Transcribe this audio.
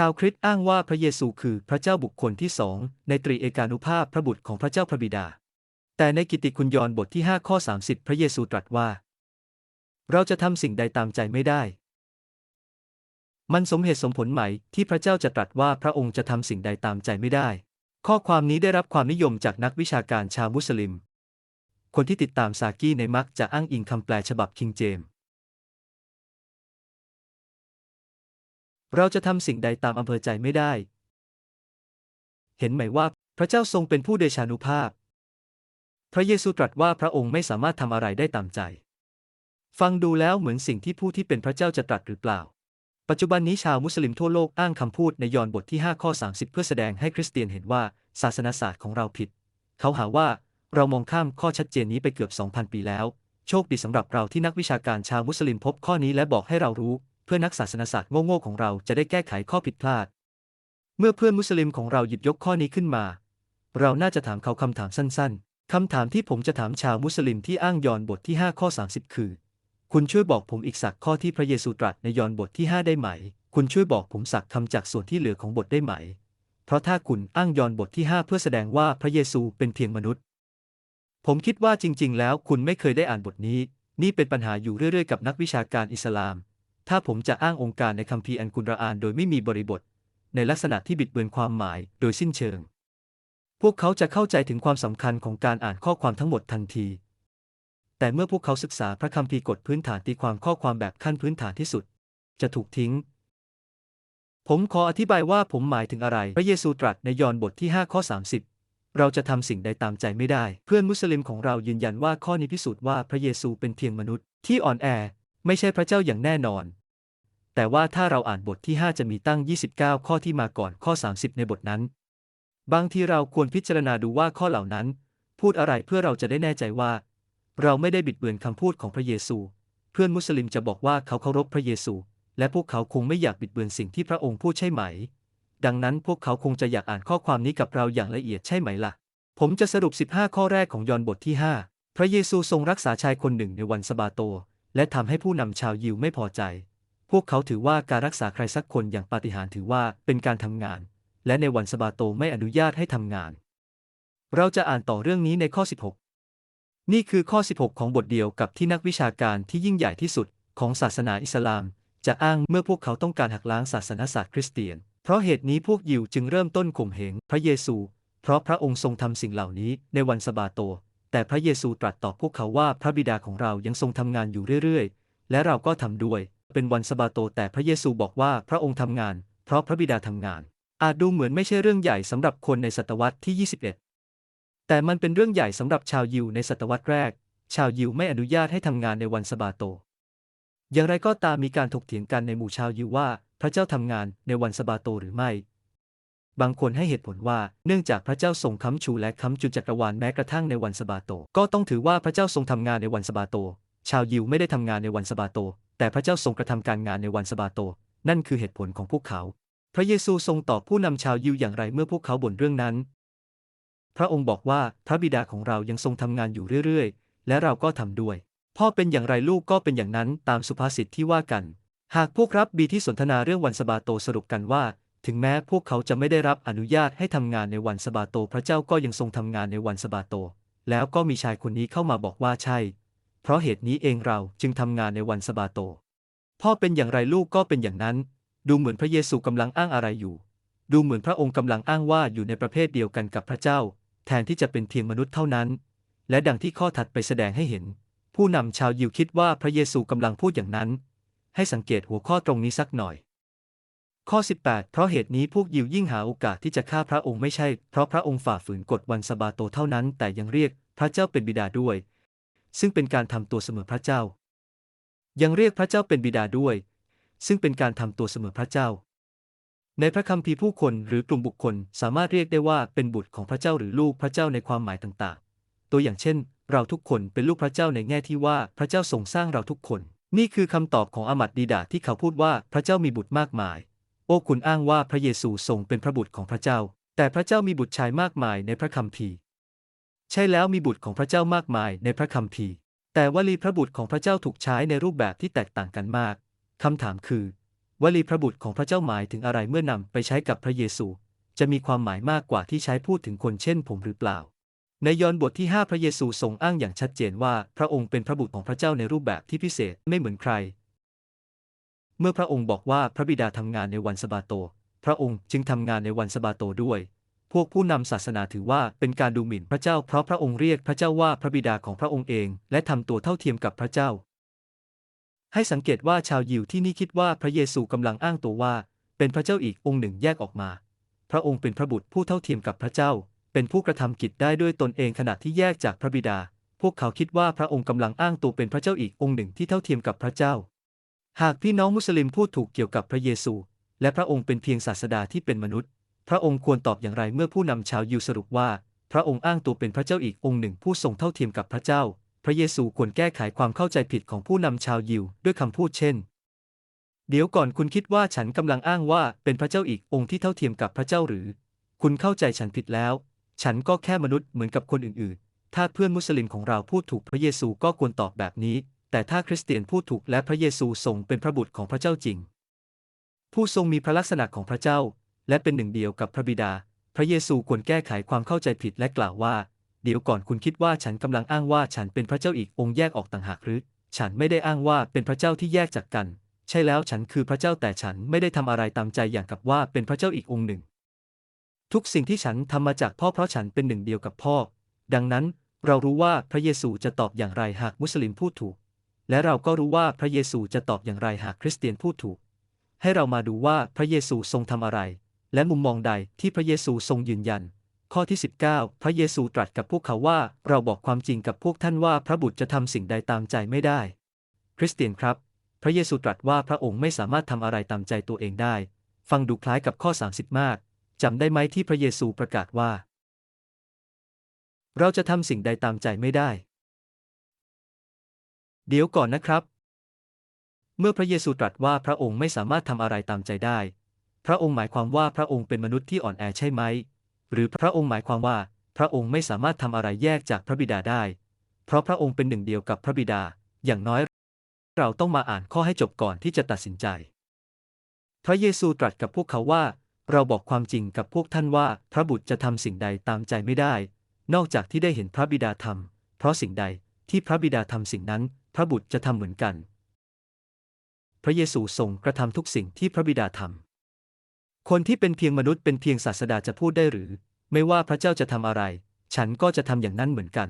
ชาวคริสต์อ้างว่าพระเยซูคือพระเจ้าบุคคลที่สองในตรีเอกานุภาพพระบุตรของพระเจ้าพระบิดา แต่ในกิตติคุณยอห์นบทที่ 5 ข้อ 30 พระเยซูตรัสว่า เราจะทำสิ่งใดตามใจไม่ได้ มันสมเหตุสมผลไหมที่พระเจ้าจะตรัสว่าพระองค์จะทำสิ่งใดตามใจไม่ได้ ข้อความนี้ได้รับความนิยมจากนักวิชาการชาวมุสลิม คนที่ติดตามซากี้ในมักจะอ้างอิงคำแปลฉบับคิงเจมส์ เราจะทำสิ่งใดตามอำเภอใจไม่ได้ เห็นไหมว่าพระเจ้าทรงเป็นผู้เดชานุภาพ พระเยซูตรัสว่าพระองค์ไม่สามารถทำอะไรได้ตามใจ ฟังดูแล้วเหมือนสิ่งที่ผู้ที่เป็นพระเจ้าจะตรัสหรือเปล่า ปัจจุบันนี้ชาวมุสลิมทั่วโลกอ้างคำพูดในยอห์นบทที่ 5 ข้อ 30 เพื่อแสดงให้คริสเตียนเห็นว่าศาสนาศาสตร์ของเราผิด เขาหาว่าเรามองข้ามข้อชัดเจนนี้ไปเกือบ 2,000 ปีแล้ว โชคดีสำหรับเราที่นักวิชาการชาวมุสลิมพบข้อนี้และบอกให้เรารู้ เพื่อนักศาสนาศาสตร์โง่ๆของเราจะได้แก้ไขข้อผิดพลาด เมื่อเพื่อนมุสลิมของเราหยิบยกข้อนี้ขึ้นมา เราน่าจะถามเขาคำถามสั้น ๆคำถามที่ผมจะถามชาวมุสลิมที่อ้างยอห์นบทที่ 5 ข้อ 30 คือ คุณช่วยบอกผมอีกสักข้อที่พระเยซูตรัสในยอห์นบทที่ 5 ได้ไหม คุณช่วยบอกผมสักคำจากส่วนที่เหลือของบทได้ไหม เพราะถ้าคุณอ้างยอห์นบทที่ 5 เพื่อแสดงว่าพระเยซูเป็นเพียงมนุษย์ ผมคิดว่าจริง ๆ แล้วคุณไม่เคยได้อ่านบทนี้ นี่เป็นปัญหาอยู่เรื่อยๆ กับนักวิชาการอิสลาม ถ้าผมจะอ้างองค์การในคัมภีร์อันกุรอานโดยไม่มีบริบท ในลักษณะที่บิดเบือนความหมายโดยสิ้นเชิง พวกเขาจะเข้าใจถึงความสำคัญของการอ่านข้อความทั้งหมดทันที แต่เมื่อพวกเขาศึกษาพระคัมภีร์กฎพื้นฐานตีความข้อความแบบขั้นพื้นฐานที่สุด จะถูกทิ้ง ผมขออธิบายว่าผมหมายถึงอะไร พระเยซูตรัสในยอห์นบทที่ 5 ข้อ 30 เราจะทำสิ่งใดตามใจไม่ได้ เพื่อนมุสลิมของเรายืนยันว่าข้อนี้พิสูจน์ว่าพระเยซูเป็นเพียงมนุษย์ที่อ่อนแอ ไม่ใช่พระเจ้าอย่างแน่นอน แต่ว่าถ้าเราอ่านบทที่ 5 จะมีตั้ง 29 ข้อที่มาก่อนข้อ 30 ในบทนั้น บางทีเราควรพิจารณาดูว่าข้อเหล่านั้น พูดอะไรเพื่อเราจะได้แน่ใจว่า เราไม่ได้บิดเบือนคำพูดของพระเยซู เพื่อนมุสลิมจะบอกว่าเขาเคารพพระเยซู และพวกเขาคงไม่อยากบิดเบือนสิ่งที่พระองค์พูดใช่ไหม ดังนั้นพวกเขาคงจะอยากอ่านข้อความนี้กับเราอย่างละเอียดใช่ไหมล่ะ ผมจะสรุป 15 ข้อแรกของยอห์นบทที่ 5 พระเยซูทรงรักษาชายคนหนึ่งในวันสบาโต และทำให้ผู้นำชาวยิวไม่พอใจ พวกเขาถือว่าการรักษาใครสักคนอย่างปาฏิหาริย์ถือว่าเป็นการทำงาน และในวันสะบาโตไม่อนุญาตให้ทำงาน เราจะอ่านต่อเรื่องนี้ในข้อ 16 นี่คือข้อ 16 ของบทเดียวกับที่นักวิชาการที่ยิ่งใหญ่ที่สุดของศาสนาอิสลาม จะอ้างเมื่อพวกเขาต้องการหักล้างศาสนาศาสตร์คริสเตียน เพราะเหตุนี้พวกยิวจึงเริ่มต้นข่มเหงพระเยซู เพราะพระองค์ทรงทำสิ่งเหล่านี้ในวันสะบาโต แต่พระเยซูตรัสตอบพวกเขาว่าพระบิดาของเรายังทรงทำงานอยู่เรื่อยๆ และเราก็ทำด้วย เป็นวันสะบาโตแต่พระเยซูบอกว่าพระองค์ทำงาน เพราะพระบิดาทำงาน อาจดูเหมือนไม่ใช่เรื่องใหญ่สำหรับคนในศตวรรษที่ 21 แต่มันเป็นเรื่องใหญ่สำหรับชาวยิวในศตวรรษแรก ชาวยิวไม่อนุญาตให้ทำงานในวันสะบาโต อย่างไรก็ตามมีการถกเถียงกันในหมู่ชาวยิวว่า พระเจ้าทำงานในวันสะบาโตหรือไม่ บางคนให้เหตุผลว่า เนื่องจากพระเจ้าทรงค้ำชูและค้ำจุนจักรวาลแม้กระทั่งในวันสบาโต ก็ต้องถือว่าพระเจ้าทรงทำงานในวันสบาโต ชาวยิวไม่ได้ทำงานในวันสบาโต แต่พระเจ้าทรงกระทำการงานในวันสบาโต นั่นคือเหตุผลของพวกเขา พระเยซูทรงตอบผู้นำชาวยิวอย่างไรเมื่อพวกเขาบ่นเรื่องนั้น พระองค์บอกว่าพระบิดาของเรายังทรงทำงานอยู่เรื่อยๆ และเราก็ทำด้วย พ่อเป็นอย่างไรลูกก็เป็นอย่างนั้นตามสุภาษิตที่ว่ากัน หากพวกรับบีที่สนทนาเรื่องวันสบาโตสรุปกันว่า ถึงแม้พวกเขาจะไม่ได้รับอนุญาตให้ทำงานในวันสบาโต พระเจ้าก็ยังทรงทำงานในวันสบาโต แล้วก็มีชายคนนี้เข้ามาบอกว่าใช่ เพราะเหตุนี้เองเราจึงทำงานในวันสบาโต พ่อเป็นอย่างไรลูกก็เป็นอย่างนั้น ดูเหมือนพระเยซูกำลังอ้างอะไรอยู่ ดูเหมือนพระองค์กำลังอ้างว่าอยู่ในประเภทเดียวกันกับพระเจ้า แทนที่จะเป็นเพียงมนุษย์เท่านั้น และดังที่ข้อถัดไปแสดงให้เห็น ผู้นำชาวยิวคิดว่าพระเยซูกำลังพูดอย่างนั้น ให้สังเกตหัวข้อตรงนี้สักหน่อย ข้อ 18 เพราะเหตุนี้พวกยิวยิ่งหาโอกาสที่จะฆ่าพระองค์ไม่ใช่ เพราะพระองค์ฝ่าฝืนกฎวันสบาโตเท่านั้น แต่ยังเรียกพระเจ้าเป็นบิดาด้วย ซึ่งเป็นการทำตัวเสมอพระเจ้า ยังเรียกพระเจ้าเป็นบิดาด้วย ซึ่งเป็นการทำตัวเสมอพระเจ้า ในพระคัมภีร์ผู้คนหรือกลุ่มบุคคลสามารถเรียกได้ว่าเป็นบุตรของพระเจ้าหรือลูกพระเจ้าในความหมายต่างๆ ตัวอย่างเช่น เราทุกคนเป็นลูกพระเจ้าในแง่ที่ว่าพระเจ้าทรงสร้างเราทุกคน นี่คือคำตอบของอามัดดีดาที่เขาพูดว่าพระเจ้ามีบุตรมากมาย โอ้คุณอ้างว่าพระเยซูทรงเป็นพระบุตรของพระเจ้า แต่พระเจ้ามีบุตรชายมากมายในพระคัมภีร์ ใช่แล้วมีบุตรของพระเจ้ามากมายในพระคัมภีร์ แต่วลีพระบุตรของพระเจ้าถูกใช้ในรูปแบบที่แตกต่างกันมาก คำถามคือ วลีพระบุตรของพระเจ้าหมายถึงอะไรเมื่อนำไปใช้กับพระเยซู จะมีความหมายมากกว่าที่ใช้พูดถึงคนเช่นผมหรือเปล่า ในยอห์นบทที่ 5 พระเยซูทรงอ้างอย่างชัดเจนว่า พระองค์เป็นพระบุตรของพระเจ้าในรูปแบบที่พิเศษไม่เหมือนใคร เมื่อพระองค์บอกว่าพระบิดาทำงานในวันสบาโต พระองค์จึงทำงานในวันสบาโตด้วย พวกผู้นำศาสนาถือว่าเป็นการดูหมิ่นพระเจ้า เพราะพระองค์เรียกพระเจ้าว่าพระบิดาของพระองค์เอง และทำตัวเท่าเทียมกับพระเจ้า ให้สังเกตว่าชาวยิวที่นี่คิดว่าพระเยซูกำลังอ้างตัวว่า เป็นพระเจ้าอีกองค์หนึ่งแยกออกมา พระองค์เป็นพระบุตรผู้เท่าเทียมกับพระเจ้า เป็นผู้กระทำกิจได้ด้วยตนเองขณะที่แยกจากพระบิดา พวกเขาคิดว่าพระองค์กำลังอ้างตัวเป็นพระเจ้าอีกองค์หนึ่งที่เท่าเทียมกับพระเจ้า หากพี่น้องมุสลิมพูดถูกเกี่ยวกับพระเยซู และพระองค์เป็นเพียงศาสดาที่เป็นมนุษย์ พระองค์ควรตอบอย่างไรเมื่อผู้นำชาวยิวสรุปว่า พระองค์อ้างตัวเป็นพระเจ้าอีกองค์หนึ่งผู้ทรงเท่าเทียมกับพระเจ้า พระเยซูควรแก้ไขความเข้าใจผิดของผู้นำชาวยิวด้วยคำพูดเช่น เดี๋ยวก่อนคุณคิดว่าฉันกำลังอ้างว่าเป็นพระเจ้าอีกองค์ที่เท่าเทียมกับพระเจ้าหรือ คุณเข้าใจฉันผิดแล้ว ฉันก็แค่มนุษย์เหมือนกับคนอื่นๆ ถ้าเพื่อนมุสลิมของเราพูดถูกพระเยซูก็ควรตอบแบบนี้ แต่ถ้าคริสเตียนพูดถูกและพระเยซูทรงเป็นพระบุตรของพระเจ้าจริง ผู้ทรงมีพระลักษณะของพระเจ้า และเป็นหนึ่งเดียวกับพระบิดา พระเยซูควรแก้ไขความเข้าใจผิดและกล่าวว่า เดี๋ยวก่อนคุณคิดว่าฉันกำลังอ้างว่าฉันเป็นพระเจ้าอีกองค์แยกออกต่างหากหรือ ฉันไม่ได้อ้างว่าเป็นพระเจ้าที่แยกจากกัน ใช่แล้วฉันคือพระเจ้าแต่ฉันไม่ได้ทำอะไรตามใจอย่างกับว่าเป็นพระเจ้าอีกองค์หนึ่ง ทุกสิ่งที่ฉันทำมาจากพ่อเพราะฉันเป็นหนึ่งเดียวกับพ่อ ดังนั้นเรารู้ว่าพระเยซูจะตอบอย่างไรหากมุสลิมพูดถูก และเราก็รู้ว่าพระเยซูจะตอบอย่างไรหากคริสเตียนพูดถูก ให้เรามาดูว่าพระเยซูทรงทำอะไร และมุมมองใดที่พระเยซูทรงยืนยัน ข้อที่ 19 พระเยซูตรัสกับพวกเขาว่าเราบอกความจริงกับพวกท่านว่าพระบุตรจะทำสิ่งใดตามใจไม่ได้ คริสเตียนครับ พระเยซูตรัสว่าพระองค์ไม่สามารถทำอะไรตามใจตัวเองได้ ฟังดูคล้ายกับข้อ 30 มากจำได้ไหมที่พระเยซูประกาศว่า เราจะทำสิ่งใดตามใจไม่ได้ เดี๋ยวก่อนนะครับ เมื่อพระเยซูตรัสว่าพระองค์ไม่สามารถทำอะไรตามใจได้ พระองค์หมายความว่าพระองค์เป็นมนุษย์ที่อ่อนแอใช่ไหม หรือพระองค์หมายความว่าพระองค์ไม่สามารถทำอะไรแยกจากพระบิดาได้ เพราะพระองค์เป็นหนึ่งเดียวกับพระบิดา อย่างน้อย เราต้องมาอ่านข้อให้จบก่อนที่จะตัดสินใจ พระเยซูตรัสกับพวกเขาว่า เราบอกความจริงกับพวกท่านว่า พระบุตรจะทำสิ่งใดตามใจไม่ได้ นอกจากที่ได้เห็นพระบิดาทำเพราะสิ่งใดที่พระบิดาทำสิ่งนั้น ระบุตรจะทำเหมือนกัน พระเยซูทรงกระทำทุกสิ่งที่พระบิดาทำ คนที่เป็นเพียงมนุษย์เป็นเพียงศาสดาจะพูดได้หรือ ไม่ว่าพระเจ้าจะทำอะไร ฉันก็จะทำอย่างนั้นเหมือนกัน